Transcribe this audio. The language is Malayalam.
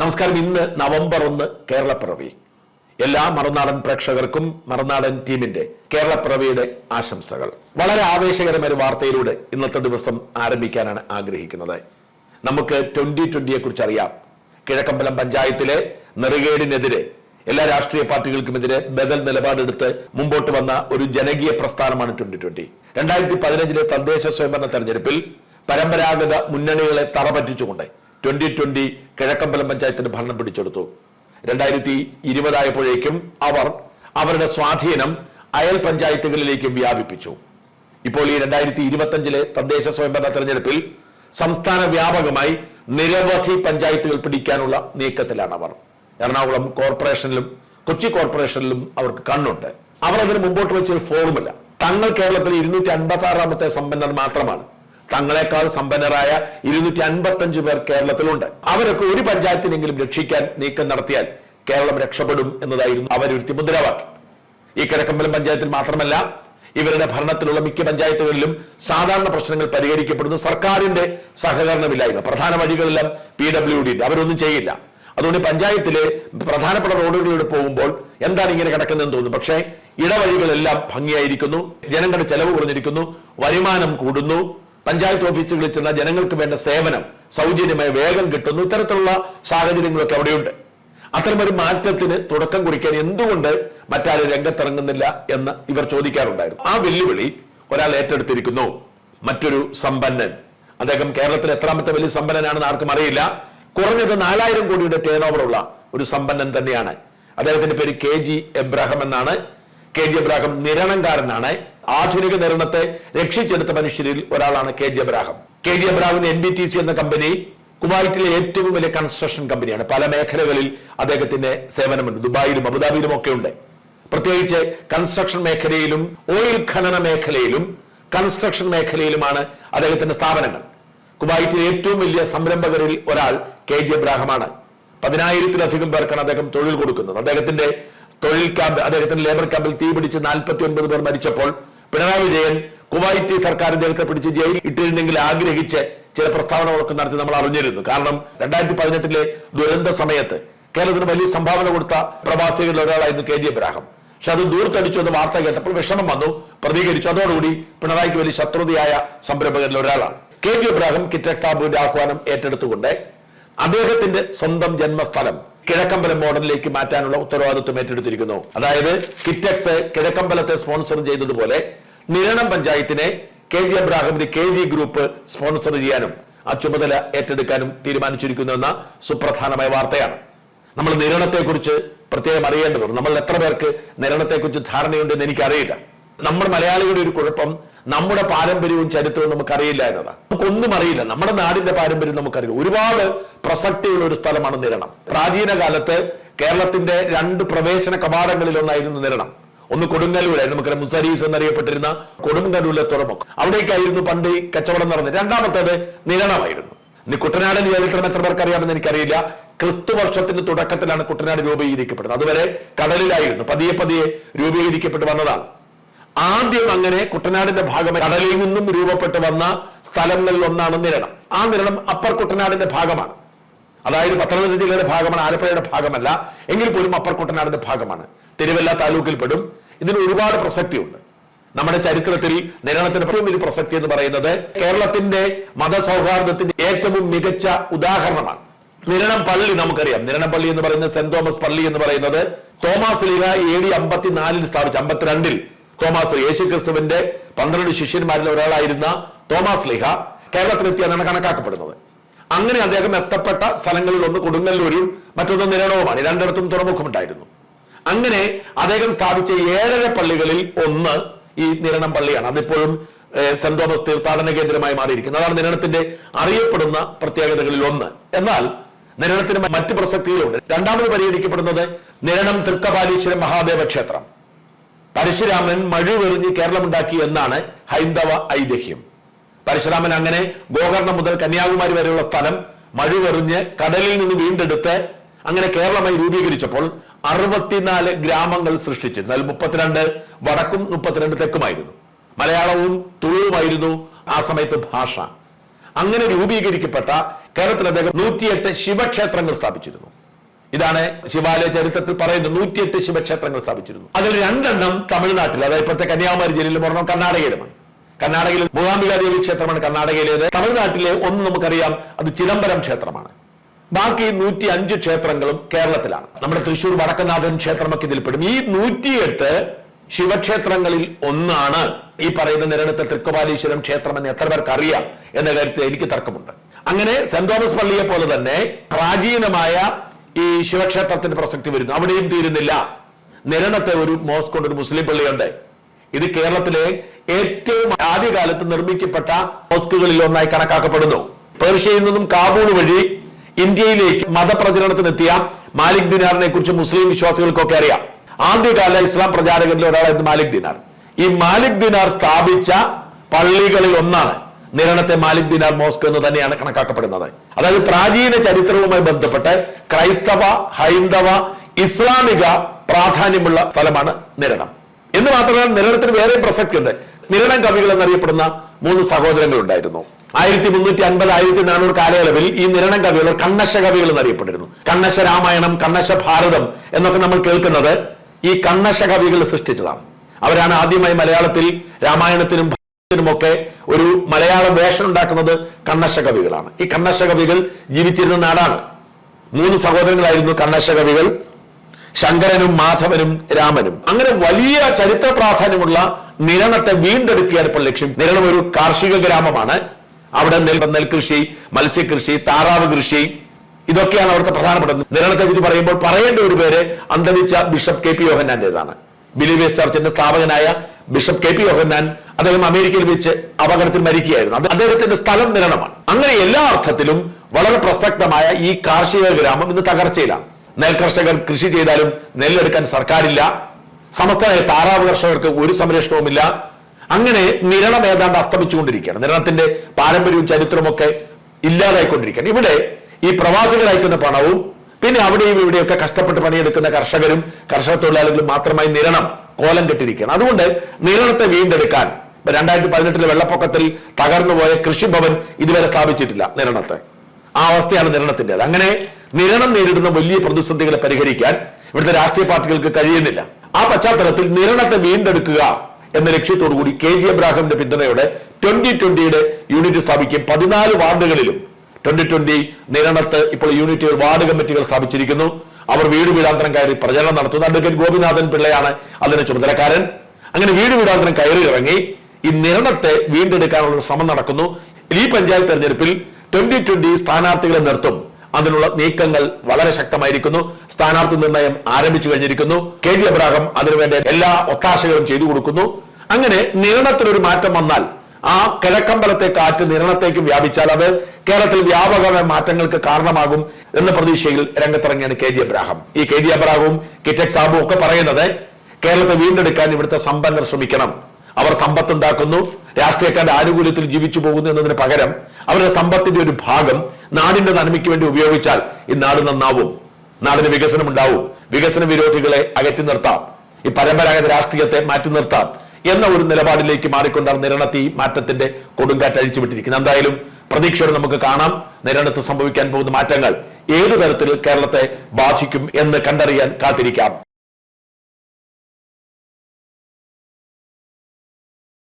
നമസ്കാരം. ഇന്ന് നവംബർ ഒന്ന് കേരളപ്പിറവി. എല്ലാ മറുനാടൻ പ്രേക്ഷകർക്കും മറുനാടൻ ടീമിന്റെ കേരളപ്പിറവിയുടെ ആശംസകൾ. വളരെ ആവേശകരമായ ഒരു വാർത്തയിലൂടെ ഇന്നത്തെ ദിവസം ആരംഭിക്കാനാണ് ആഗ്രഹിക്കുന്നത്. നമുക്ക് ട്വന്റി ട്വന്റിയെ കുറിച്ച് അറിയാം. കിഴക്കമ്പലം പഞ്ചായത്തിലെ നെറുകേടിനെതിരെ എല്ലാ രാഷ്ട്രീയ പാർട്ടികൾക്കുമെതിരെ ബദൽ നിലപാടെടുത്ത് മുമ്പോട്ട് വന്ന ഒരു ജനകീയ പ്രസ്ഥാനമാണ് ട്വന്റി ട്വന്റി. രണ്ടായിരത്തി പതിനഞ്ചിലെ തദ്ദേശ സ്വയംഭരണ തെരഞ്ഞെടുപ്പിൽ പരമ്പരാഗത മുന്നണികളെ തറപറ്റിച്ചുകൊണ്ട് ട്വന്റി ട്വന്റി കിഴക്കമ്പലം പഞ്ചായത്തിന്റെ ഭരണം പിടിച്ചെടുത്തു. രണ്ടായിരത്തി ഇരുപതായപ്പോഴേക്കും അവർ അവരുടെ സ്വാധീനം അയൽ പഞ്ചായത്തുകളിലേക്കും വ്യാപിപ്പിച്ചു. ഇപ്പോൾ ഈ രണ്ടായിരത്തി ഇരുപത്തഞ്ചിലെ തദ്ദേശ സ്വയംഭരണ തെരഞ്ഞെടുപ്പിൽ സംസ്ഥാന വ്യാപകമായി നിരവധി പഞ്ചായത്തുകൾ പിടിക്കാനുള്ള നീക്കത്തിലാണ് അവർ. എറണാകുളം കോർപ്പറേഷനിലും കൊച്ചി കോർപ്പറേഷനിലും അവർക്ക് കണ്ണുണ്ട്. അവർ അതിന് മുമ്പോട്ട് വെച്ചൊരു ഫോർമുല തങ്ങൾ കേരളത്തിൽ ഇരുന്നൂറ്റി അൻപത്തി ആറാമത്തെ സമ്പന്നർ മാത്രമാണ്. തങ്ങളെക്കാൾ സമ്പന്നരായ ഇരുന്നൂറ്റി അൻപത്തഞ്ച് പേർ കേരളത്തിലുണ്ട്. അവരൊക്കെ ഒരു പഞ്ചായത്തിനെങ്കിലും രക്ഷിക്കാൻ നീക്കം നടത്തിയാൽ കേരളം രക്ഷപ്പെടും എന്നതായിരുന്നു അവരൊരുത്തി മുദ്രാവാക്യം. ഈ കിഴക്കമ്പലം പഞ്ചായത്തിൽ മാത്രമല്ല ഇവരുടെ ഭരണത്തിലുള്ള മിക്ക പഞ്ചായത്തുകളിലും സാധാരണ പ്രശ്നങ്ങൾ പരിഹരിക്കപ്പെടുന്നു സർക്കാരിന്റെ സഹകരണമില്ലായ്മ. പ്രധാന വഴികളെല്ലാം പി ഡബ്ല്യു ഡി അവരൊന്നും ചെയ്യില്ല. അതുകൊണ്ട് പഞ്ചായത്തിലെ പ്രധാനപ്പെട്ട റോഡുകളിലൂടെ പോകുമ്പോൾ എന്താണ് ഇങ്ങനെ കിടക്കുന്നതെന്ന് തോന്നുന്നു. പക്ഷേ ഇടവഴികളെല്ലാം ഭംഗിയായിരിക്കുന്നു. ജനങ്ങളുടെ ചെലവ് കുറഞ്ഞിരിക്കുന്നു. വരുമാനം കൂടുന്നു. പഞ്ചായത്ത് ഓഫീസുകളിൽ ചെന്ന ജനങ്ങൾക്ക് വേണ്ട സേവനം സൗജന്യമായി വേഗം കിട്ടുന്നു ഇത്തരത്തിലുള്ള സാഹചര്യങ്ങളൊക്കെ അവിടെയുണ്ട്. അത്തരമൊരു മാറ്റത്തിന് തുടക്കം കുറിക്കാൻ എന്തുകൊണ്ട് മറ്റാരും രംഗത്തിറങ്ങുന്നില്ല എന്ന് ഇവർ ചോദിക്കാറുണ്ടായിരുന്നു. ആ വെല്ലുവിളി ഒരാൾ ഏറ്റെടുത്തിരിക്കുന്നു. മറ്റൊരു സമ്പന്നൻ. അദ്ദേഹം കേരളത്തിൽ എത്രാമത്തെ വലിയ സമ്പന്നനാണെന്ന് ആർക്കും അറിയില്ല. കുറഞ്ഞത് നാലായിരം കോടിയുടെ ടേൺ ഉള്ള ഒരു സമ്പന്നൻ തന്നെയാണ്. അദ്ദേഹത്തിന്റെ പേര് കെ ജി എബ്രഹാം എന്നാണ്. കെ ജി അബ്രാഹം നിരണംകാരനാണ് ആധുനിക നിരണത്തെ രക്ഷിച്ചെടുത്ത മനുഷ്യരിൽ ഒരാളാണ് K G Abraham. K G എബ്രാഹിമിന് N B T C എന്ന കമ്പനി കുവൈറ്റിലെ ഏറ്റവും വലിയ കൺസ്ട്രക്ഷൻ കമ്പനിയാണ് പല മേഖലകളിൽ അദ്ദേഹത്തിന്റെ സേവനമുണ്ട്. ദുബായിലും അബുദാബിയിലും ഒക്കെ ഉണ്ട്. പ്രത്യേകിച്ച് കൺസ്ട്രക്ഷൻ മേഖലയിലും ഓയിൽ ഖനന മേഖലയിലും കൺസ്ട്രക്ഷൻ മേഖലയിലുമാണ് അദ്ദേഹത്തിന്റെ സ്ഥാപനങ്ങൾ. കുവൈറ്റിലെ ഏറ്റവും വലിയ സംരംഭകരിൽ ഒരാൾ കെ ജി അബ്രാഹമാണ്. പതിനായിരത്തിലധികം പേർക്കാണ് അദ്ദേഹം തൊഴിൽ കൊടുക്കുന്നത്. അദ്ദേഹത്തിന്റെ തൊഴിൽ ക്യാമ്പ് അദ്ദേഹത്തിന്റെ ലേബർ ക്യാമ്പിൽ തീ പിടിച്ച് നാൽപ്പത്തി ഒൻപത് പേർ മരിച്ചപ്പോൾ പിണറായി വിജയൻ കുവൈറ്റി സർക്കാർ ഇദ്ദേഹത്തെ പിടിച്ച് ജയിലിൽ ഇട്ടിരുന്നെങ്കിൽ ആഗ്രഹിച്ച് ചില പ്രസ്താവനകളൊക്കെ നടത്തി നമ്മൾ അറിഞ്ഞിരുന്നു. കാരണം രണ്ടായിരത്തി പതിനെട്ടിലെ ദുരന്ത സമയത്ത് കേരളത്തിന് വലിയ സംഭാവന കൊടുത്ത പ്രവാസികളിൽ ഒരാളായിരുന്നു കെ ജി എബ്രാഹം പക്ഷെ അത് ദൂർത്തടിച്ചു എന്ന് വാർത്ത കേട്ടപ്പോൾ വിഷമം വന്നു പ്രതികരിച്ചു. അതോടുകൂടി പിണറായിക്ക് വലിയ ശത്രുതയായ സംരംഭകരിൽ ഒരാളാണ്. കെ ജി എബ്രാഹിം കിറ്റക് സാബുവിന്റെ ആഹ്വാനം ഏറ്റെടുത്തുകൊണ്ട് അദ്ദേഹത്തിന്റെ സ്വന്തം ജന്മസ്ഥലം കിഴക്കമ്പലം മോഡലിലേക്ക് മാറ്റാനുള്ള ഉത്തരവാദിത്വം ഏറ്റെടുത്തിരിക്കുന്നു. അതായത് കിറ്റക്സ് കിഴക്കമ്പലത്തെ സ്പോൺസർ ചെയ്തതുപോലെ നിരണം പഞ്ചായത്തിനെ കെ ജി എബ്രാഹിമിന്റെ കെ ജി ഗ്രൂപ്പ് സ്പോൺസർ ചെയ്യാനും ആ ചുമതല ഏറ്റെടുക്കാനും തീരുമാനിച്ചിരിക്കുന്നു എന്ന സുപ്രധാനമായ വാർത്തയാണ്. നമ്മൾ നിരണത്തെക്കുറിച്ച് പ്രത്യേകം അറിയേണ്ടതുണ്ട്. നമ്മൾ എത്ര പേർക്ക് നിരണത്തെക്കുറിച്ച് ധാരണയുണ്ടെന്ന് എനിക്കറിയില്ല. നമ്മൾ മലയാളികളുടെ ഒരു കുഴപ്പം നമ്മുടെ പാരമ്പര്യവും ചരിത്രവും നമുക്കറിയില്ല എന്നതാണ് നമുക്കൊന്നും അറിയില്ല. നമ്മുടെ നാടിന്റെ പാരമ്പര്യം നമുക്കറിയില്ല. ഒരുപാട് പ്രസക്തിയുള്ള ഒരു സ്ഥലമാണ് നിരണം. പ്രാചീന കാലത്ത് കേരളത്തിന്റെ രണ്ട് പ്രവേശന കവാടങ്ങളിൽ ഒന്നായിരുന്നു നിരണം. ഒന്ന് കൊടുങ്ങല്ലൂരായിരുന്നു. നമുക്കറിയാം മുസരീസ് എന്നറിയപ്പെട്ടിരുന്ന കൊടുങ്ങല്ലൂരിലെ തുറമുഖം. അവിടേക്കായിരുന്നു പണ്ട് ഈ കച്ചവടം നടന്നത്. രണ്ടാമത്തേത് നിരണമായിരുന്നു. ഇനി കുട്ടനാടൻ ചരിത്രം എത്ര പേർക്ക് അറിയാമെന്ന് എനിക്കറിയില്ല. ക്രിസ്തു വർഷത്തിന്റെ തുടക്കത്തിലാണ് കുട്ടനാട് രൂപീകരിക്കപ്പെടുന്നത് അതുവരെ കടലിലായിരുന്നു. പതിയെ പതിയെ രൂപീകരിക്കപ്പെട്ട് വന്നതാണ്. ആദ്യം അങ്ങനെ കുട്ടനാടിന്റെ ഭാഗമായി കടലിൽ നിന്നും രൂപപ്പെട്ട് വന്ന സ്ഥലങ്ങളിൽ ഒന്നാണ് നിരണം. ആ നിരണം അപ്പർ കുട്ടനാടിന്റെ ഭാഗമാണ്. അതായത് പത്തനംതിട്ട ജില്ലയുടെ ഭാഗമാണ് ആലപ്പുഴയുടെ ഭാഗമല്ല. എങ്കിൽ പോലും അപ്പർ കുട്ടനാടിന്റെ ഭാഗമാണ്. തിരുവല്ല താലൂക്കിൽ പെടും. ഇതിന് ഒരുപാട് പ്രസക്തിയുണ്ട്. നമ്മുടെ ചരിത്രത്തിൽ നിരണത്തിന് ഏറ്റവും വലിയ പ്രസക്തി എന്ന് പറയുന്നത് കേരളത്തിന്റെ മതസൗഹാർദ്ദത്തിന്റെ ഏറ്റവും മികച്ച ഉദാഹരണമാണ്. നിരണം പള്ളി നമുക്കറിയാം. നിരണം പള്ളി എന്ന് പറയുന്നത് സെന്റ് തോമസ് പള്ളി എന്ന് പറയുന്നത് തോമസ് ലീഗ എ ഡി അമ്പത്തിനാലിൽ സ്ഥാപിച്ചു അമ്പത്തിരണ്ടിൽ. തോമസ് യേശു ക്രിസ്തുവിന്റെ പന്ത്രണ്ട് ശിഷ്യന്മാരിൽ ഒരാളായിരുന്ന തോമസ് ലീഹ കേരളത്തിലെത്തിയാണ് കണക്കാക്കപ്പെടുന്നത്. അങ്ങനെ അദ്ദേഹം എത്തപ്പെട്ട സ്ഥലങ്ങളിൽ ഒന്ന് കൊടുങ്ങല്ലൂരും മറ്റൊന്ന് നിരണവുമാണ്. രണ്ടിടത്തും തുറമുഖമുണ്ടായിരുന്നു. അങ്ങനെ അദ്ദേഹം സ്ഥാപിച്ച ഏഴര പള്ളികളിൽ ഒന്ന് ഈ നിരണം പള്ളിയാണ്. അതിപ്പോഴും സെന്റ് തോമസ് തീർത്ഥാടന കേന്ദ്രമായി മാറിയിരിക്കുന്നത് അതാണ് നിരണത്തിന്റെ അറിയപ്പെടുന്ന പ്രത്യേകതകളിൽ ഒന്ന്. എന്നാൽ നിരണത്തിന് മറ്റ് പ്രസക്തികളുണ്ട് രണ്ടാമത് പരിഗണിക്കപ്പെടുന്നത് നിരണം തൃക്കപാലീശ്വരം മഹാദേവ ക്ഷേത്രം. പരശുരാമൻ മഴുവെറിഞ്ഞ് കേരളമുണ്ടാക്കി എന്നാണ് ഹൈന്ദവ ഐതിഹ്യം. പരശുരാമൻ അങ്ങനെ ഗോകർണം മുതൽ കന്യാകുമാരി വരെയുള്ള സ്ഥലം മഴുവെറിഞ്ഞ് കടലിൽ നിന്ന് വീണ്ടെടുത്ത് അങ്ങനെ കേരളമായി രൂപീകരിച്ചപ്പോൾ അറുപത്തിനാല് ഗ്രാമങ്ങൾ സൃഷ്ടിച്ചു എന്നാൽ മുപ്പത്തിരണ്ട് വടക്കും മുപ്പത്തിരണ്ട് തെക്കുമായിരുന്നു. മലയാളവും തുളുവുമായിരുന്നു ആ സമയത്ത് ഭാഷ. അങ്ങനെ രൂപീകരിക്കപ്പെട്ട കേരളത്തിൽ അദ്ദേഹം നൂറ്റിയെട്ട് ശിവക്ഷേത്രങ്ങൾ സ്ഥാപിച്ചിരുന്നു. ഇതാണ് ശിവാലയ ചരിത്രത്തിൽ പറയുന്നത് നൂറ്റിയെട്ട് ശിവക്ഷേത്രങ്ങൾ സ്ഥാപിച്ചിരുന്നു. അതിൽ രണ്ടെണ്ണം തമിഴ്നാട്ടിൽ അതായത് ഇപ്പോഴത്തെ കന്യാകുമാരി ജില്ലയിലും ഒരെണ്ണം കർണാടകയിലുമാണ്. കർണാടകയിൽ മൂകാംബികാദേവി ക്ഷേത്രമാണ് കർണാടകയിലേത്. തമിഴ്നാട്ടിലെ ഒന്ന് നമുക്കറിയാം അത് ചിദംബരം ക്ഷേത്രമാണ്. ബാക്കി നൂറ്റി അഞ്ച് ക്ഷേത്രങ്ങളും കേരളത്തിലാണ്. നമ്മുടെ തൃശൂർ വടക്കനാഥൻ ക്ഷേത്രമൊക്കെ ഇതിൽപ്പെടും ഈ നൂറ്റിയെട്ട് ശിവക്ഷേത്രങ്ങളിൽ ഒന്നാണ് ഈ പറയുന്ന നിരണത്തെ തൃക്കപാലീശ്വരം ക്ഷേത്രം എന്ന് എത്ര പേർക്ക് അറിയാം എന്ന കാര്യത്തിൽ എനിക്ക് തർക്കമുണ്ട്. അങ്ങനെ സെന്റ് തോമസ് പള്ളിയെ പോലെ തന്നെ പ്രാചീനമായ ഈ ശിവക്ഷേത്രത്തിന്റെ പ്രസക്തി വരുന്നു. അവിടെയും തീരുന്നില്ല. നിരണത്തെ ഒരു മോസ്ക് കൊണ്ട് ഒരു മുസ്ലിം പള്ളിയുണ്ട്. ഇത് കേരളത്തിലെ ഏറ്റവും ആദ്യകാലത്ത് നിർമ്മിക്കപ്പെട്ട മോസ്കുകളിൽ ഒന്നായി കണക്കാക്കപ്പെടുന്നു. പേർഷ്യയിൽ നിന്നും കാബൂൾ വഴി ഇന്ത്യയിലേക്ക് മതപ്രചരണത്തിനെത്തിയ മാലിക് ദിനാറിനെ കുറിച്ച് മുസ്ലിം വിശ്വാസികൾക്കൊക്കെ അറിയാം. ആദ്യകാല ഇസ്ലാം പ്രചാരകരിൽ ഒരാളായിരുന്നു മാലിക് ദിനാർ. ഈ മാലിക് ദിനാർ സ്ഥാപിച്ച പള്ളികളിൽ ഒന്നാണ്. നിരണത്തെ മാലിക് ദിനാർ മോസ്ക് എന്ന് തന്നെയാണ് കണക്കാക്കപ്പെടുന്നത്. അതായത് പ്രാചീന ചരിത്രവുമായി ബന്ധപ്പെട്ട് ക്രൈസ്തവ ഹൈന്ദവ ഇസ്ലാമിക പ്രാധാന്യമുള്ള സ്ഥലമാണ് നിരണം. എന്ന് മാത്രമല്ല നിരണത്തിന് വേറെ പ്രസക്തി ഉണ്ട് നിരണം കവികൾ എന്നറിയപ്പെടുന്ന മൂന്ന് സഹോദരങ്ങൾ ഉണ്ടായിരുന്നു ആയിരത്തി മുന്നൂറ്റി അൻപത് ആയിരത്തി നാനൂറ് കാലയളവിൽ ഈ നിരണം കവികൾ കണ്ണശ കവികൾ എന്നറിയപ്പെട്ടിരുന്നു. കണ്ണശ രാമായണം കണ്ണശ ഭാരതം എന്നൊക്കെ നമ്മൾ കേൾക്കുന്നത് ഈ കണ്ണശ കവികൾ സൃഷ്ടിച്ചതാണ്. അവരാണ് ആദ്യമായി മലയാളത്തിൽ രാമായണത്തിനും ത്തിനുമൊക്കെ ഒരു മലയാള വേഷം ഉണ്ടാക്കുന്നത് കണ്ണശ കവികളാണ് ഈ കണ്ണശ കവികൾ ജീവിച്ചിരുന്ന നാടാണ്. മൂന്ന് സഹോദരങ്ങളായിരുന്നു കണ്ണശ കവികൾ ശങ്കരനും മാധവനും രാമനും. അങ്ങനെ വലിയ ചരിത്ര പ്രാധാന്യമുള്ള നിരണത്തെ വീണ്ടെടുക്കുകയാണ് ഇപ്പോൾ ലക്ഷ്യം. നിരണം ഒരു കാർഷിക ഗ്രാമമാണ്. അവിടെ നെൽ നെൽകൃഷി മത്സ്യകൃഷി താറാവ് കൃഷി ഇതൊക്കെയാണ് അവിടുത്തെ പ്രധാനപ്പെട്ടത്. നിരണത്തെ കുറിച്ച് പറയുമ്പോൾ പറയേണ്ട ഒരു പേര് അന്തരിച്ച ബിഷപ്പ് കെ പി യോഹന്നാന്റേതാണ് ബിലീവേഴ്സ് ചർച്ചിന്റെ സ്ഥാപകനായ ബിഷപ്പ് കെ പി യോഹന്നാൻ അദ്ദേഹം അമേരിക്കയിൽ വെച്ച് അപകടത്തിൽ മരിക്കുകയായിരുന്നു. അത് അദ്ദേഹത്തിന്റെ സ്ഥലം നിരണമാണ് അങ്ങനെ എല്ലാ അർത്ഥത്തിലും വളരെ പ്രസക്തമായ ഈ കാർഷിക ഗ്രാമം ഇന്ന് തകർച്ചയിലാണ്. നെൽകർഷകർ കൃഷി ചെയ്താലും നെല്ലെടുക്കാൻ സർക്കാരില്ല. സമസ്തമായ താറാവ് കർഷകർക്ക് ഒരു സംരക്ഷണവുമില്ല. അങ്ങനെ നിരണം ഏതാണ്ട് അസ്തമിച്ചുകൊണ്ടിരിക്കുകയാണ്. നിരണത്തിന്റെ പാരമ്പര്യവും ചരിത്രവും ഒക്കെ ഇല്ലാതായിക്കൊണ്ടിരിക്കുകയാണ്. ഇവിടെ ഈ പ്രവാസികൾ അയക്കുന്ന പണവും പിന്നെ അവിടെയും ഇവിടെയൊക്കെ കഷ്ടപ്പെട്ട് പണിയെടുക്കുന്ന കർഷകരും കർഷക തൊഴിലാളികളും മാത്രമായി നിരണം കോലം കെട്ടിരിക്കണം അതുകൊണ്ട് നിരണത്തെ വീണ്ടെടുക്കാൻ രണ്ടായിരത്തി പതിനെട്ടിലെ വെള്ളപ്പൊക്കത്തിൽ തകർന്നുപോയ കൃഷിഭവൻ ഇതുവരെ സ്ഥാപിച്ചിട്ടില്ല നിരണത്തെ. ആ അവസ്ഥയാണ് നിരണത്തിന്റെത്. അങ്ങനെ നിരണം നേരിടുന്ന വലിയ പ്രതിസന്ധികളെ പരിഹരിക്കാൻ ഇവിടുത്തെ രാഷ്ട്രീയ പാർട്ടികൾക്ക് കഴിയുന്നില്ല. ആ പശ്ചാത്തലത്തിൽ നിരണത്തെ വീണ്ടെടുക്കുക എന്ന ലക്ഷ്യത്തോടു കൂടി കെ ജി എബ്രാഹിമിന്റെ പിന്തുണയോടെ ട്വന്റി ട്വന്റിയുടെ യൂണിറ്റ് സ്ഥാപിക്കും പതിനാല് വാർഡുകളിലും ട്വന്റി ട്വന്റി നിരണത്ത് ഇപ്പോൾ യൂണിറ്റ് വാർഡ് കമ്മിറ്റികൾ സ്ഥാപിച്ചിരിക്കുന്നു. അവർ വീട് വീടാന്തരം കയറി പ്രചരണം നടത്തുന്നു. അഡ്വക്കേറ്റ് ഗോപിനാഥൻ പിള്ളയാണ് അതിന് ചുമതലക്കാരൻ. അങ്ങനെ വീട് വീടാന്തരം കയറി ഇറങ്ങി ഈ നിരണത്തെ വീണ്ടെടുക്കാനുള്ള ശ്രമം നടക്കുന്നു. ഈ പഞ്ചായത്ത് തെരഞ്ഞെടുപ്പിൽ ട്വന്റി ട്വന്റി സ്ഥാനാർത്ഥികളെ നിർത്തും. അതിനുള്ള നീക്കങ്ങൾ വളരെ ശക്തമായിരിക്കുന്നു. സ്ഥാനാർത്ഥി നിർണയം ആരംഭിച്ചു കഴിഞ്ഞിരിക്കുന്നു. കെ ജി അബ്രാഹം അതിനുവേണ്ട എല്ലാ ഒത്താശകളും ചെയ്തു കൊടുക്കുന്നു. അങ്ങനെ നിരണത്തിനൊരു മാറ്റം വന്നാൽ ആ കിഴക്കമ്പലത്തെ കാറ്റ് നിരണത്തേക്ക് വ്യാപിച്ചാൽ അത് കേരളത്തിൽ വ്യാപകമായ മാറ്റങ്ങൾക്ക് കാരണമാകും എന്ന പ്രതീക്ഷയിൽ രംഗത്തിറങ്ങിയാണ് കെ ജി അബ്രാഹം. ഈ കെ ജി അബ്രാഹവും കിറ്റക് സാബും ഒക്കെ പറയുന്നത് കേരളത്തെ വീണ്ടെടുക്കാൻ ഇവിടുത്തെ സമ്പന്നർ ശ്രമിക്കണം. അവർ സമ്പത്തുണ്ടാക്കുന്നു രാഷ്ട്രീയക്കാരുടെ ആനുകൂല്യത്തിൽ ജീവിച്ചു പോകുന്നു എന്നതിന് പകരം അവരുടെ സമ്പത്തിന്റെ ഒരു ഭാഗം നാടിന്റെ നന്മയ്ക്ക് വേണ്ടി ഉപയോഗിച്ചാൽ ഈ നാട് നന്നാവും. നാടിന് വികസനം ഉണ്ടാവും. വികസന വിരോധികളെ അകറ്റി നിർത്താം. ഈ പരമ്പരാഗത രാഷ്ട്രീയത്തെ മാറ്റി നിർത്താം എന്ന ഒരു നിലപാടിലേക്ക് മാറിക്കൊണ്ടാണ് നിരണത്തി മാറ്റത്തിന്റെ കൊടുങ്കാറ്റ് അഴിച്ചുവിട്ടിരിക്കുന്നത്. എന്തായാലും പ്രതീക്ഷയോടെ നമുക്ക് കാണാം. നേരിടത്ത് സംഭവിക്കാൻ പോകുന്ന മാറ്റങ്ങൾ ഏതു തരത്തിൽ കേരളത്തെ ബാധിക്കും എന്ന് കണ്ടറിയാൻ കാത്തിരിക്കാം.